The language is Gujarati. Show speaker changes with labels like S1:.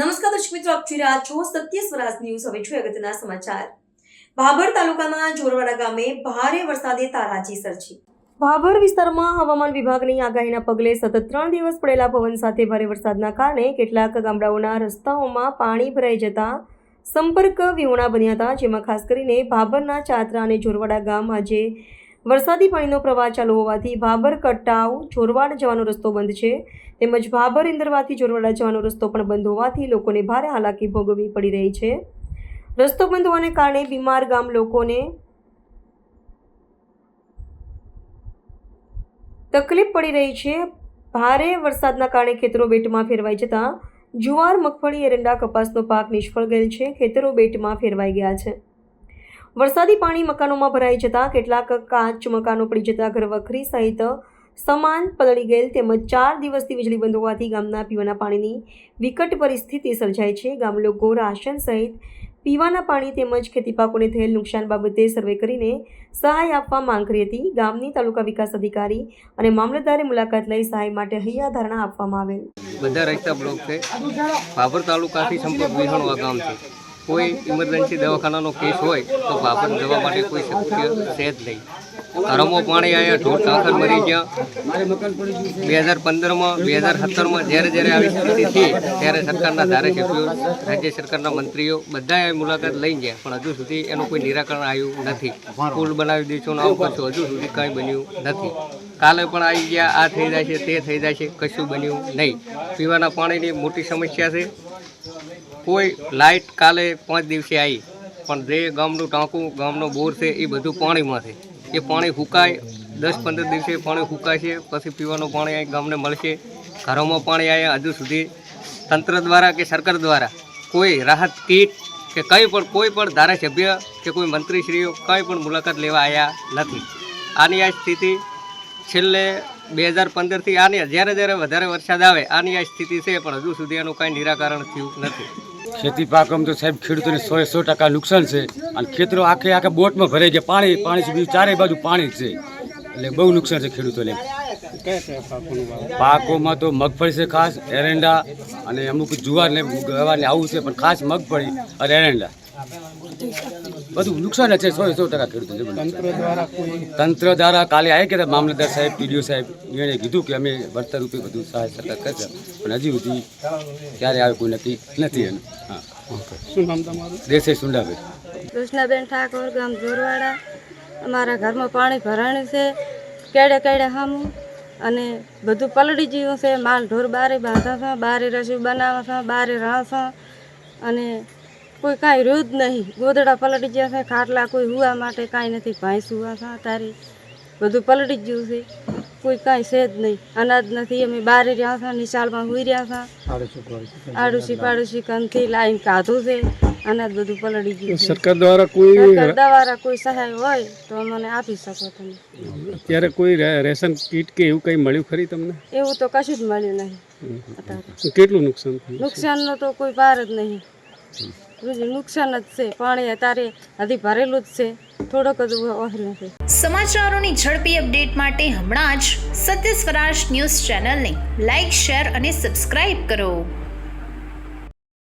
S1: દર્શક મિત્રો, આપ જોઈ રહ્યા છો સત્ય સ્વરાજ ન્યૂઝ. હવે છું અગત્યના સમાચાર. ભાભર તાલુકાના જોરવાડા ગામે ભારે વરસાદે તારાજી સર્જી. ભાભર વિસ્તારમાં હવામાન વિભાગની આગાહીના પગલે સતત ત્રણ દિવસ પડેલા પવન સાથે ભારે વરસાદના કારણે કેટલાક ગામડાઓના રસ્તાઓમાં પાણી ભરાઈ જતા સંપર્ક વિહોણા બન્યા હતા, જેમાં ખાસ કરીને ભાભરના ચાત્રા અને જોરવાડા ગામ આજે વરસાદી પાણીનો પ્રવાહ ચાલુ હોવાથી ભાભર, કટાવ જોરવાડ જવાનો રસ્તો બંધ છે. તેમજ ભાભર, ઇન્દરવાથી જોરવાડા જવાનો રસ્તો પણ બંધ હોવાથી લોકોને ભારે હાલાકી ભોગવવી પડી રહી છે. રસ્તો બંધ હોવાને કારણે બીમાર ગામ લોકોને તકલીફ પડી રહી છે. ભારે વરસાદના કારણે ખેતરો બેટમાં ફેરવાઈ જતા જુવાર, મગફળી, એરંડા કપાસનો પાક નિષ્ફળ ગયેલ છે. ખેતરો બેટમાં ફેરવાઈ ગયા છે. વરસાદી પાણી મકાનોમાં ભરાઈ જતા કેટલાક કાચ મકાનો પડી જતા ઘરવખરી સહિત સમાન પલળી ગયેલ તેમજ ચાર દિવસથી વીજળી બંધ હોવાથી ગામના પીવાના પાણીની વિકટ પરિસ્થિતિ સર્જાય છે. ગામ લોકો રાશન સહિત પીવાના પાણી તેમજ ખેતી પાકોને થયેલ નુકસાન બાબતે સર્વે કરીને સહાય આપવા માંગ કરી હતી. ગામની તાલુકા વિકાસ અધિકારી અને મામલતદારે મુલાકાત લઈ સહાય માટે હૈયા ધારણા આપવામાં આવેલ.
S2: બધા રસ્તા બ્લોક છે. બાબર તાલુકાથી સંપર્ક વિહાણો ગામ છે. કોઈ ઇમરજન્સી દવાખાનાનો કેસ હોય, તો ભાભર જવા માટે કોઈ શક્ય છે જ નહીં. ઘરોમાં પાણી અહીંયા ઢોર ટાંકર મરી ગયા. બે હજાર પંદરમાં, બે હજાર સત્તરમાં જ્યારે જ્યારે આવી સ્થિતિ થઈ ત્યારે સરકારના ધારાસભ્યો, રાજ્ય સરકારના મંત્રીઓ બધાએ મુલાકાત લઈ ગયા, પણ હજુ સુધી એનું કોઈ નિરાકરણ આવ્યું નથી. પુલ બનાવી દઈશું ને આવું હજુ સુધી કાંઈ બન્યું નથી. કાલે પણ આવી ગયા, આ થઈ જાય છે, તે થઈ જાય છે, કશું બન્યું નહીં. પીવાના પાણીની મોટી સમસ્યા છે. કોઈ લાઇટ કાલે પાંચ દિવસે આવી પણ જે ગામનું ટાંકું, ગામનો બોર છે, એ બધું પાણીમાં છે એ પાણી સુકાય દસ પંદર દિવસે પાણી છે પછી પીવાનું પાણી અહીં ગામને મળશે. ઘરોમાં પાણી આવ્યા હજુ સુધી તંત્ર દ્વારા કે સરકાર દ્વારા કોઈ રાહત કીટ કે કંઈ પણ, કોઈ પણ ધારાસભ્ય કે કોઈ મંત્રીશ્રીઓ કંઈ પણ મુલાકાત લેવા આવ્યા નથી. આની આ સ્થિતિ છેલ્લે બે હજાર પંદરથી આની જ્યારે જ્યારે વધારે વરસાદ આવે, આની આ સ્થિતિ છે, પણ હજુ સુધી એનું કાંઈ નિરાકરણ થયું નથી.
S3: ખેતી પાકમાં તો સાહેબ, ખેડૂતોને સો સો ટકા નુકસાન છે. અને ખેતરો આખે આખે બોટમાં ભરાઈ ગયા. પાણી પાણી બીજું ચારે બાજુ પાણી છે. એટલે બહુ નુકસાન છે ખેડૂતોને. પાકોમાં તો મગફળી છે ખાસ, એરંડા અને અમુક જુવાર ને ગવારને આવું છે, પણ ખાસ મગફળી અને એરંડા. બધું નુકસાન છે સો સો ટકા ખેડૂતોને તંત્ર દ્વારા કાલે આવી ગયા હતા મામલતદાર સાહેબ પીડીઓ સાહેબ એણે કીધું કે અમે વળતર રૂપે બધું સહાય સરકાર કરશે પણ હજી સુધી ક્યારે આવે કોઈ નક્કી નથી એનું. હા.
S4: દેશે નામ તમારું?
S3: દેસાઈ સુંડાભાઈ.
S5: કૃષ્ણાબેન ઠાકોર ગામ જોરવાડા. અમારા ઘરમાં પાણી ભરાણું છે કેડે કેડે હામું. અને બધું પલળી ગયું છે માલ ઢોર બારે બાંધા છે બારે રસોઈ બનાવે છે બારે રાહ છે. અને કોઈ કાંઈ રહ્યું જ નહીં. ગોદડા પલટી ગયા છે ખાટલા કોઈ હુવા માટે કાંઈ નથી ભાઈ સુવા છે તારી બધું પલટી ગયું છે. કોઈ કાંઈ છે જ નહીં. અનાજ નથી અમે બારે રહ્યા છે નિશાળમાં હુઈ રહ્યા છે. આડોશી પાડોશી કંથી લાઈન કાધું છે. અનાજ બધું પલટી ગયું છે.
S4: સરકાર દ્વારા કોઈ
S5: સરકાર દ્વારા કોઈ સહાય હોય તો મને આપી શકો તમે.
S4: અત્યારે કોઈ રેશન કીટ કે એવું કંઈ મળ્યું ખરી તમને?
S5: એવું તો કશું જ મળ્યું નહીં.
S4: કેટલું નુકસાન
S5: નુકસાનનો તો કોઈ પાર જ નહીં. બીજું નુકસાન જ છે. પાણી અત્યારે હજી ભરેલું જ છે. થોડોક જ ઓહલું છે
S6: સમાચારોની ઝડપી અપડેટ માટે હમણાં જ સત્ય સ્વરાજ ન્યૂઝ ચેનલને લાઇક શેર અને સબસ્ક્રાઇબ કરો.